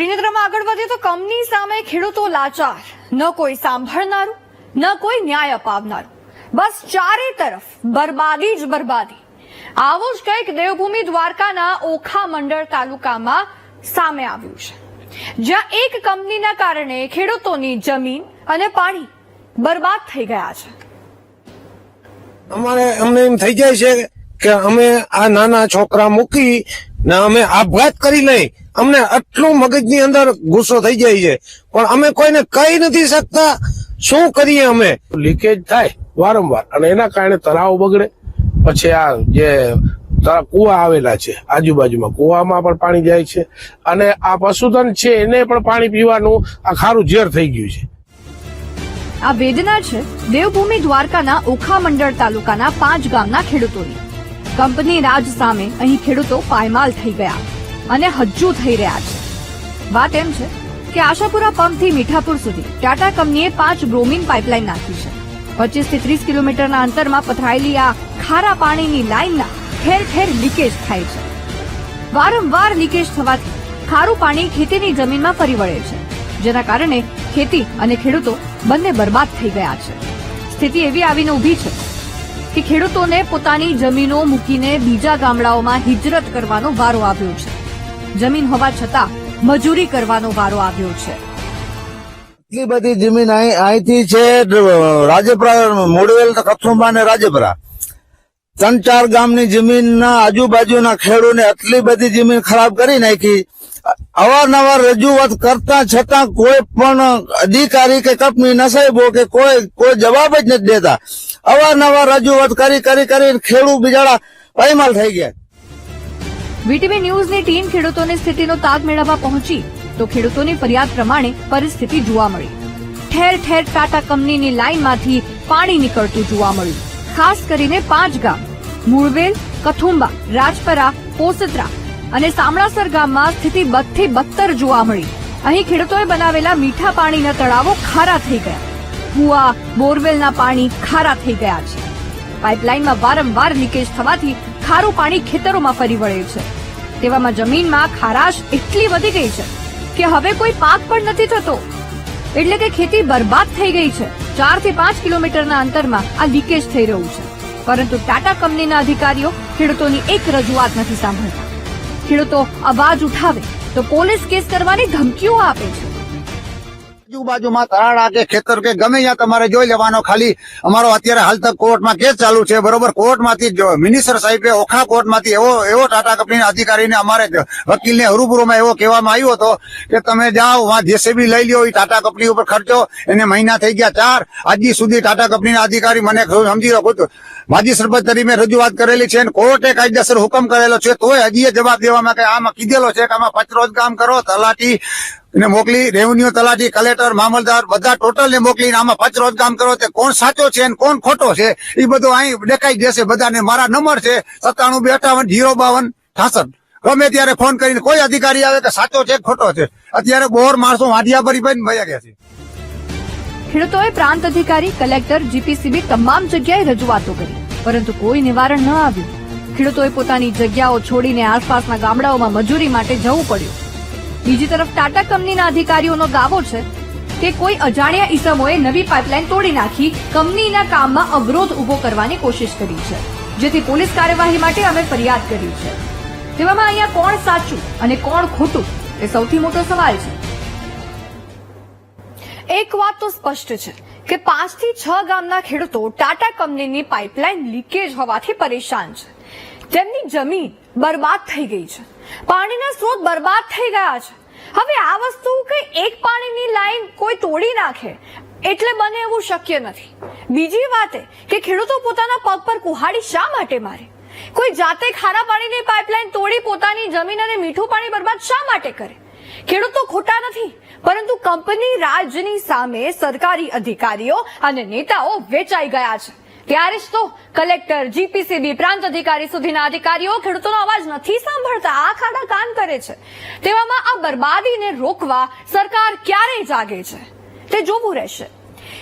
ત્રિનેત્રમાં આગળ વધીએ તો કંપની સામે ખેડૂતો લાચાર. ન કોઈ સાંભળનારું, ન કોઈ ન્યાય અપાવનારું. બસ ચારે તરફ બરબાદી જ બરબાદી. આવો જ કંઈક દેવભૂમિ દ્વારકાના ઓખા મંડળ તાલુકામાં સામે આવ્યું છે. જ્યાં એક કંપનીના કારણે ખેડૂતોની જમીન અને પાણી બરબાદ થઈ ગયા છે. અમારે અમને એમ થઈ જાય છે કે અમે આ નાના છોકરા મૂકી ને અમે આપઘાત કરી લઈ અમને આટલું મગજની અંદર ગુસ્સો થઈ જાય છે. પણ અમે કોઈને કહી નથી શકતા. શું કરીએ અમે? લીકેજ થાય વારંવાર. અને એના કારણે તળાવ બગડે. પછી આ જે કુવા આવેલા છે આજુબાજુમાં કુવામાં પણ પાણી જાય છે. અને આ પશુધન છે એને પણ પાણી પીવાનું આ ખારું ઝેર થઈ ગયું છે. આ વેદના છે દેવભૂમિ દ્વારકાના ઓખા મંડળ તાલુકાના પાંચ ગામના ખેડૂતોની. કંપની રાજ સામે અહીં ખેડૂતો પાયમાલ થઈ ગયા. અને હજ્જુ થઈ રહ્યા છે. વાત એમ છે કે આશાપુરા પંપથી મીઠાપુર સુધી ટાટા કંપનીએ પાંચ બ્રોમિન પાઇપલાઇન નાખી છે. પચીસથી ત્રીસ કિલોમીટરના અંતરમાં પથરાયેલી આ ખારા પાણીની લાઇનના ઠેર ઠેર લીકેજ થાય છે. વારંવાર લીકેજ થવાથી ખારું પાણી ખેતીની જમીનમાં ફરી વળે છે. જેના કારણે ખેતી અને ખેડૂતો બંને બરબાદ થઈ ગયા છે. સ્થિતિ એવી આવીને ઊભી છે કે ખેડૂતોને પોતાની જમીનો મૂકીને બીજા ગામડાઓમાં હિજરત કરવાનો વારો આવ્યો છે. જમીન હોવા છતાં મજૂરી કરવાનો વારો આવ્યો છે. એટલી બધી જમીન અહીં અહીંથી છે, રાજપરા મોડવેલ કથુંબા ને રાજપરા. ત્રણ ચાર ગામની જમીનના આજુબાજુના ખેડૂને આટલી બધી જમીન ખરાબ કરી નાખી. અવારનવાર રજૂઆત કરતા છતાં કોઈ પણ અધિકારી કે કંપની નસાઈબો કે કોઈ કોઈ જવાબ જ નથી દેતા. અવારનવાર રજૂઆત કરી કરી કરી ખેડૂત બિચારા પાયમાલ થઈ ગયા. વીટીવી ન્યૂઝની ટીમ ખેડૂતોની સ્થિતિનો તાગ મેળવવા પહોંચી તો ખેડૂતોની ફરિયાદ પ્રમાણે પરિસ્થિતિ જોવા મળી. ઠેર ઠેર ટાટા કંપનીની લાઇનમાંથી પાણી નીકળતું જોવા મળ્યું. ખાસ કરીને પાંચ ગામ, મૂળવેલ, કથુંબા, રાજપરા, પોસત્રા અને સામળાસર ગામમાં સ્થિતિ બદથી બદતર જોવા મળી. અહીં ખેડૂતોએ બનાવેલા મીઠા પાણીના તળાવો ખારા થઈ ગયા. કુવા, બોરવેલના પાણી ખારા થઈ ગયા છે. પાઇપલાઇનમાં વારંવાર લીકેજ થવાથી ખારું પાણી ખેતરોમાં ફરી વળે છે. તેવામાં જમીનમાં ખારાશ એટલી વધી ગઈ છે કે હવે કોઈ પાક પણ નથી થતો. એટલે કે ખેતી બરબાદ થઈ ગઈ છે. ચારથી પાંચ કિલોમીટરના અંતરમાં આ લીકેજ થઈ રહ્યું છે. પરંતુ ટાટા કંપનીના અધિકારીઓ ખેડૂતોની એક રજૂઆત નથી સાંભળતા. ખેડૂતો અવાજ ઉઠાવે તો પોલીસ કેસ કરવાની ધમકીઓ આપે છે. આજુબાજુમાં તરાડા કે ખેતર કે ગમે ત્યાં તમારે જોઈ લેવાનો ખાલી. અમારો અત્યારે હાલ તક કોર્ટમાં કેસ ચાલુ છે, બરોબર? કોર્ટમાંથી મિનિસ્ટર સાહેબે ઓખા કોર્ટમાંથી એવો એવો ટાટા કંપનીના અધિકારીને અમારે વકીલને હરૂબરૂમાં એવો કહેવામાં આવ્યો હતો કે તમે જાઓ, વાં જેસીબી લઈ લ્યો એ ટાટા કંપની ઉપર ખર્ચો. એને મહિના થઈ ગયા ચાર. આજી સુધી ટાટા કંપનીના અધિકારી મને સમજી રહ્યો માજી સરપંચ તરીકે રજૂઆત કરેલી છે, અને કોર્ટે કાયદેસર હુકમ કરેલો છે, તોય હજી જવાબ દેવામાં કે આમાં કીધેલો છે કે આમાં પચરોજ કામ કરો, તલાટી ને મોકલી રેવન્યુ તલાટી કલેક્ટર મામલદાર, બધા ટોટલ ને મોકલીને આમાં પચરોજ કામ કરો. તે કોણ સાચો છે કોણ ખોટો છે એ બધું અહીં દેખાઈ જશે. બધાને મારા નંબર છે, સત્તાણું, બે અઠાવન, જીરો, બાવન, છાસઠ. ગમે ત્યારે ફોન કરીને કોઈ અધિકારી આવે કે સાચો છે ખોટો છે, અત્યારે બોર માણસો વાઢિયા ભરી ભાઈ ભયા ગયા છે. ખેડૂતોએ પ્રાંત અધિકારી કલેક્ટર જીપીસીબી તમામ જગ્યાએ રજૂઆતો કરી, પરંતુ કોઈ નિવારણ ન આવ્યું. ખેડૂતોએ પોતાની જગ્યાઓ છોડીને આસપાસના ગામડાઓમાં મજૂરી માટે જવું પડ્યું. બીજી તરફ ટાટા કંપનીના અધિકારીઓનો દાવો છે કે કોઈ અજાણ્યા ઈસમોએ નવી પાઇપલાઇન તોડી નાખી, કંપનીના કામમાં અવરોધ ઊભો કરવાની કોશિશ કરી છે. જેથી પોલીસ કાર્યવાહી માટે અમે ફરિયાદ કરી છે. તેવામાં અહીંયા કોણ સાચું અને કોણ ખોટું એ સૌથી મોટો સવાલ છે. એક વાત તો સ્પષ્ટ છે કે પાંચથી છ ગામના ખેડૂતો ટાટા કંપનીની પાઇપલાઇન લીકેજ હોવાથી પરેશાન છે. તેમની જમીન બરબાદ થઈ ગઈ છે. પાણીના સ્ત્રોત બરબાદ થઈ ગયા છે. હવે આ વસ્તુ કઈ એક પાણીની લાઈન કોઈ તોડી નાખે, એટલે બને એવું શક્ય નથી. બીજી વાત એ કે ખેડૂતો પોતાના પગ પર કુહાડી શા માટે મારે? કોઈ જાતે ખારા પાણીની પાઇપલાઇન તોડી પોતાની જમીન અને મીઠું પાણી બરબાદ શા માટે કરે? ખેડૂતો ખોટા નથી, પરંતુ કંપની રાજની સામે સરકારી અધિકારીઓ અને નેતાઓ વેચાઈ ગયા છે. ત્યારે જ તો કલેક્ટર, જીપીસીબી, પ્રાંત અધિકારી સુધીના અધિકારીઓ ખેડૂતોનો અવાજ નથી સાંભળતા આ ખાડા કાન કરે છે. તેવામાં આ બરબાદીને રોકવા સરકાર ક્યારે જાગે છે? તે જોવું રહેશે.